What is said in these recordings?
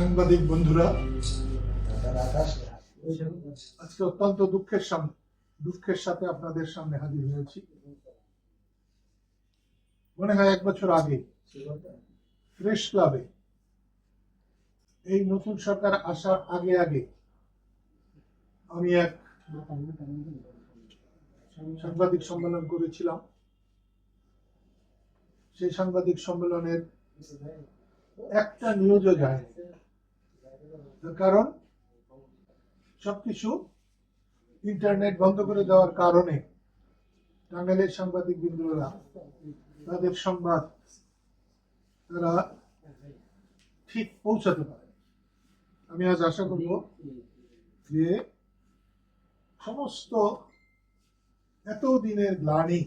সাংবাদিক বন্ধুরা, আজকে অত্যন্ত দুঃখের সামনে, দুঃখের সাথে আপনাদের সামনে হাজির হয়েছি। মনে হয় এক বছর আগে, প্রেস ক্লাবে, এই নতুন সরকার আসার আগে আগে আমি এক সাংবাদিক সম্মেলন করেছিলাম। সেই সাংবাদিক সম্মেলনের একটা নিউজও যায় কারণ? সবকিছু ইন্টারনেট বন্ধ করে দেওয়ার কারণে টাঙ্গাইলের সাংবাদিক বিন্দুরা তাদের সংবাদ তারা ঠিক পৌঁছাতে পারে আমি আজ আশা করব যে সমস্ত এত দিনের গ্লানি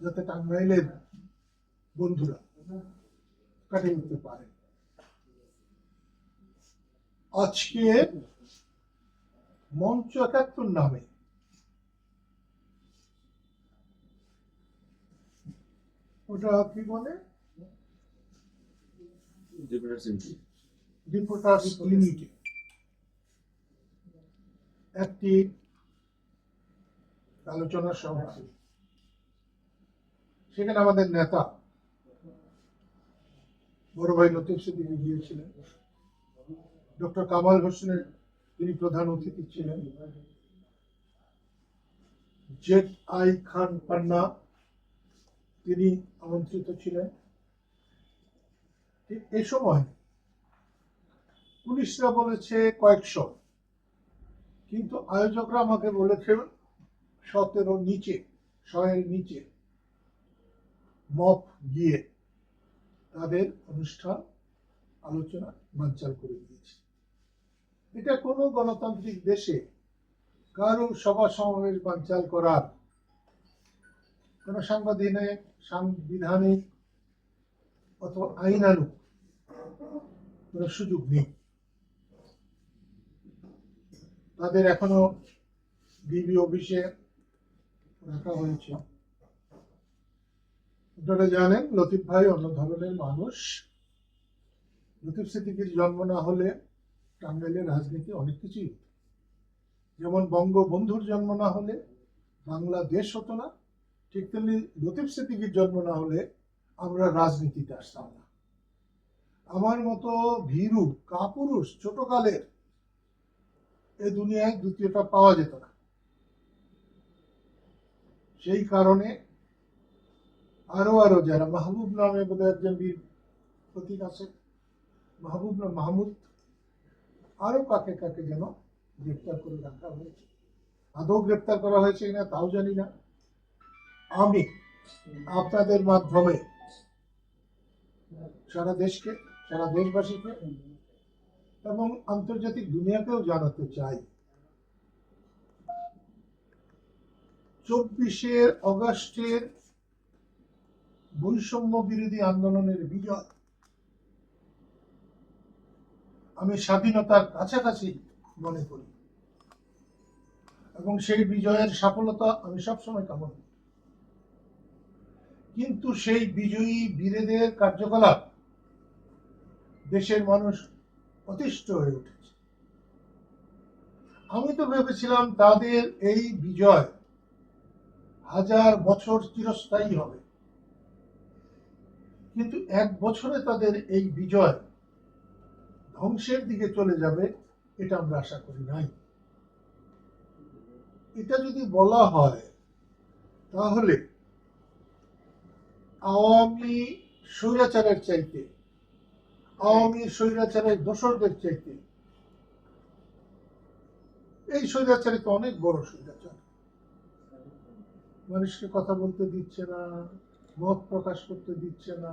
যাতে টাঙ্গাইলের বন্ধুরা কাটিয়ে উঠতে পারে। আজকে মঞ্চ একাত্তর নামে ওটা কি বলে? রিপোর্টার্স ইউনিটি একটি আলোচনা সভা। সেখানে আমাদের নেতা বড় ভাই লতিফ সিদ্দিকী গিয়েছিলেন। ডক্টর কামাল হোসেনের তিনি প্রধান অতিথি ছিলেন। জেড আই খান পান্না তিনি আমন্ত্রিত ছিলেন। এই সময় পুলিশরা বলেছে কয়েকশো। কিন্তু আয়োজকরা আমাকে বলেছেন সতেরো নিচে শয়ের নিচে মপ গিয়ে তাদের অনুষ্ঠান, আলোচনা, বানচাল করে দিয়েছে। এটা কোনো গণতান্ত্রিক দেশে কারও সভা সমাবেশ বানচাল করার কোন সাংবিধানিক সাংবিধানিক অথবা আইনানুক কোনো সুযোগ নেই। তাদের এখনও ডিবি অফিসে রাখা হয়েছে। আপনারা জানেন, লতিফ ভাই অন্য ধরনের মানুষ। লতিফ সিদ্দিকির জন্ম না হলে টাঙ্গাইলের রাজনীতি অনেক কিছুই হতো। যেমন বঙ্গবন্ধুর জন্ম না হলে, বাংলাদেশ হতো না, ঠিক তেমনি লতিফ সিদ্দিকির জন্ম না হলে আমরা রাজনীতিতে আসতাম না আমার মতো ভীরু, কাপুরুষ, ছোটকালের এ দুনিয়ায় দ্বিতীয়টা পাওয়া যেত না সেই কারণে আরও আরও যারা মাহবুব নামে বোধহয় একজন বীর প্রতীক আছে, মাহবুব মাহমুদ আরও কাকে কাকে যেন গ্রেপ্তার করে রাখা হয়েছে। আদৌ গ্রেপ্তার করা হয়েছে কিনা তাও জানি না। আমি আপনাদের মাধ্যমে সারা দেশকে, সারা দেশবাসীকে এবং আন্তর্জাতিক দুনিয়াকেও জানাতে চাই। চব্বিশের অগস্টের বৈষম্য বিরোধী আন্দোলনের বিজয়। আমি স্বাধীনতার কাছাকাছি মনে করি। এবং সেই বিজয়ের সফলতা আমি সবসময় কামনা করি। কিন্তু সেই বিজয়ী বীরেদের কার্যকলাপ দেশের মানুষ অতিষ্ঠ হয়ে উঠেছে। আমি তো ভেবেছিলাম তাদের এই বিজয় হাজার বছর চিরস্থায়ী হবে। কিন্তু এক বছরে তাদের এই বিজয় ধ্বংসের দিকে চলে যাবে, এটা আমরা আশা করি নাই। এটা যদি বলা হয়, তাহলে আওয়ামী স্বৈরাচারের চাইতে, আওয়ামী স্বৈরাচারের দোসরদের চাইতে, এই স্বৈরাচারে তো অনেক বড় স্বৈরাচার। মানুষকে কথা বলতে দিচ্ছে না, মত প্রকাশ করতে দিচ্ছে না।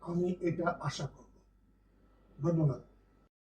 আমি এটা আশা করব। ধন্যবাদ।